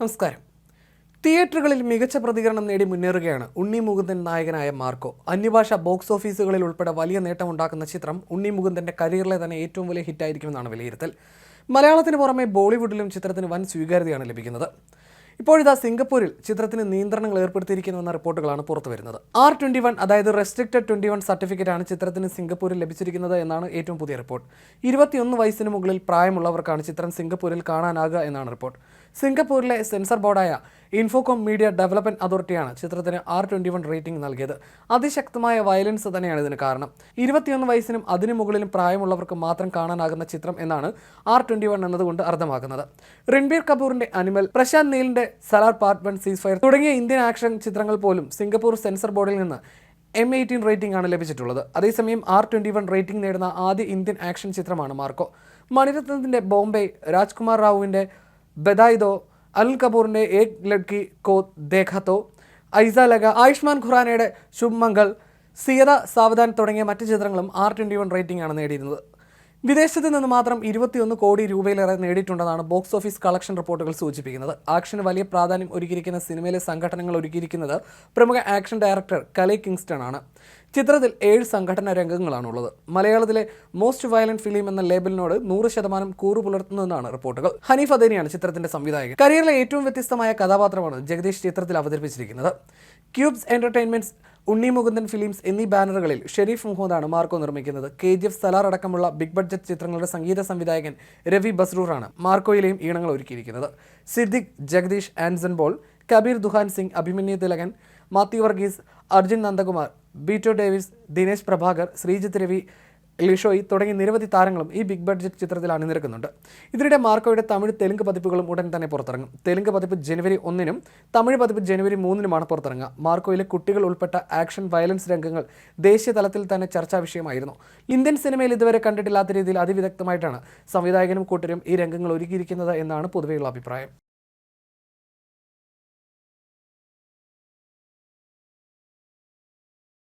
നമസ്കാരം. തിയേറ്ററുകളിൽ മികച്ച പ്രതികരണം നേടി മുന്നേറുകയാണ് ഉണ്ണി മുകുന്ദൻ നായകനായ മാർക്കോ. അന്യഭാഷ ബോക്സ് ഓഫീസുകളിൽ ഉൾപ്പെടെ വലിയ നേട്ടമുണ്ടാക്കുന്ന ചിത്രം ഉണ്ണി മുകുന്ദന്റെ കരിയറിലെ തന്നെ ഏറ്റവും വലിയ ഹിറ്റായിരിക്കുമെന്നാണ് വിലയിരുത്തൽ. മലയാളത്തിന് പുറമെ ബോളിവുഡിലും ചിത്രത്തിന് വൻ സ്വീകാര്യതയാണ് ലഭിക്കുന്നത്. ഇപ്പോഴിതാ സിംഗപ്പൂരിൽ ചിത്രത്തിന് നിയന്ത്രണങ്ങൾ ഏർപ്പെടുത്തിയിരിക്കുന്നുവെന്ന റിപ്പോർട്ടുകളാണ് പുറത്തു വരുന്നത് ആർ ട്വന്റി വൺ അതായത് റെസ്ട്രിക്റ്റഡ് ട്വന്റി വൺ സർട്ടിഫിക്കറ്റ് ആണ് ചിത്രത്തിന് സിംഗപ്പൂരിൽ ലഭിച്ചിരിക്കുന്നത് എന്നാണ് ഏറ്റവും പുതിയ റിപ്പോർട്ട്. ഇരുപത്തിയൊന്ന് വയസ്സിന് മുകളിൽ പ്രായമുള്ളവർക്കാണ് ചിത്രം സിംഗപ്പൂരിൽ കാണാനാകുക എന്നാണ് റിപ്പോർട്ട്. സിംഗപ്പൂരിലെ സെൻസർ ബോർഡായ ഇൻഫോകോം മീഡിയ ഡെവലപ്മെന്റ് അതോറിറ്റിയാണ് ചിത്രത്തിന് ആർ ട്വന്റി വൺ റേറ്റിംഗ് നൽകിയത്. അതിശക്തമായ വയലൻസ് തന്നെയാണ് ഇതിന് കാരണം. ഇരുപത്തിയൊന്ന് വയസ്സിനും അതിനു മുകളിലും പ്രായമുള്ളവർക്ക് മാത്രം കാണാനാകുന്ന ചിത്രം എന്നാണ് ആർ ട്വന്റി വൺ എന്നതുകൊണ്ട് അർത്ഥമാക്കുന്നത്. രൺബീർ കപൂറിന്റെ animal Prashanth നീലിന്റെ Salaar part one cease fire തുടങ്ങിയ ഇന്ത്യൻ ആക്ഷൻ ചിത്രങ്ങൾ പോലും സിംഗപ്പൂർ സെൻസർ ബോർഡിൽ നിന്ന് എം എയ്റ്റീൻ റേറ്റിംഗ് ആണ് ലഭിച്ചിട്ടുള്ളത്. അതേസമയം ആർ ട്വന്റി വൺ റേറ്റിംഗ് നേടുന്ന ആദ്യ ഇന്ത്യൻ ആക്ഷൻ ചിത്രമാണ് മാർക്കോ. മണിരത്നത്തിന്റെ ബോംബെ രാജ്കുമാർ റാവുവിന്റെ ബദായിദോ അനിൽ കപൂറിന്റെ ഏക് ലഡ്കി കോ ദേഖത്തോ ഐസ ലഗ ആയുഷ്മാൻ ഖുറാനയുടെ ശുഭ് മംഗൾ സിയത സാവധാൻ തുടങ്ങിയ മറ്റ് ചിത്രങ്ങളും ആർ ട്വന്റി വൺ റേറ്റിംഗ് ആണ് നേടിയിരുന്നത്. വിദേശത്ത് നിന്ന് മാത്രം ഇരുപത്തിയൊന്ന് കോടി രൂപയിലേറെ നേടിയിട്ടുണ്ടെന്നാണ് ബോക്സ് ഓഫീസ് കളക്ഷൻ റിപ്പോർട്ടുകൾ സൂചിപ്പിക്കുന്നത്. ആക്ഷന് വലിയ പ്രാധാന്യം ഒരുക്കിയിരിക്കുന്ന സിനിമയിലെ സംഘടനകൾ ഒരുക്കിയിരിക്കുന്നത് പ്രമുഖ ആക്ഷൻ ഡയറക്ടർ കലൈ കിങ്സ്റ്റൺ ആണ്. ചിത്രത്തിൽ ഏഴ് സംഘടനാ രംഗങ്ങളാണുള്ളത്. മലയാളത്തിലെ മോസ്റ്റ് വയലന്റ് ഫിലിം എന്ന ലേബലിനോട് നൂറ് ശതമാനം കൂറു പുലർത്തുന്നതെന്നാണ് റിപ്പോർട്ടുകൾ. ഹനീഫ് അദേനിയാണ് ചിത്രത്തിന്റെ സംവിധായകൻ. കരിയറിലെ ഏറ്റവും വ്യത്യസ്തമായ കഥാപാത്രമാണ് ജഗദീഷ് ചിത്രത്തിൽ അവതരിപ്പിച്ചിരിക്കുന്നത്. Cubes entertainments Unni Mukundan films എന്നീ ബാനറുകളിൽ ഷെരീഫ് മുഹമ്മദാണ് മാർക്കോ നിർമ്മിക്കുന്നത്. കെ ജി എഫ് സലാർ അടക്കമുള്ള ബിഗ് ബഡ്ജറ്റ് ചിത്രങ്ങളുടെ സംഗീത സംവിധായകൻ രവി ബസ്രൂറാണ് മാർക്കോയിലെയും ഈണങ്ങൾ ഒരുക്കിയിരിക്കുന്നത്. സിദ്ദിഖ് ജഗദീഷ് ആൻസൺ ബോൾ കബീർ ദുഹാൻ സിംഗ് അഭിമന്യു തിലകൻ മാത്യു വർഗീസ് അർജുൻ നന്ദകുമാർ ബീറ്റോ ഡേവിസ് ദിനേശ് പ്രഭാകർ ശ്രീജിത് രവി ലിഷോയി തുടങ്ങി നിരവധി താരങ്ങളും ഈ ബിഗ് ബഡ്ജറ്റ് ചിത്രത്തിൽ അണിനിരക്കുന്നുണ്ട് ഇതിനിടെ മാർക്കോയുടെ തമിഴ് തെലുങ്ക് പതിപ്പുകളും ഉടൻ തന്നെ പുറത്തിറങ്ങും. തെലുങ്ക് പതിപ്പ് ജനുവരി ഒന്നിനും തമിഴ് പതിപ്പ് ജനുവരി മൂന്നിനുമാണ് പുറത്തിറങ്ങുക. മാർക്കോയിലെ കുട്ടികൾ ഉൾപ്പെട്ട ആക്ഷൻ വയലൻസ് രംഗങ്ങൾ ദേശീയ തലത്തിൽ തന്നെ ചർച്ചാ വിഷയമായിരുന്നു. ഇന്ത്യൻ സിനിമയിൽ ഇതുവരെ കണ്ടിട്ടില്ലാത്ത രീതിയിൽ അതിവിദഗ്ധമായിട്ടാണ് സംവിധായകനും കൂട്ടരും ഈ രംഗങ്ങൾ ഒരുക്കിയിരിക്കുന്നത് എന്നാണ് പൊതുവെയുള്ള അഭിപ്രായം.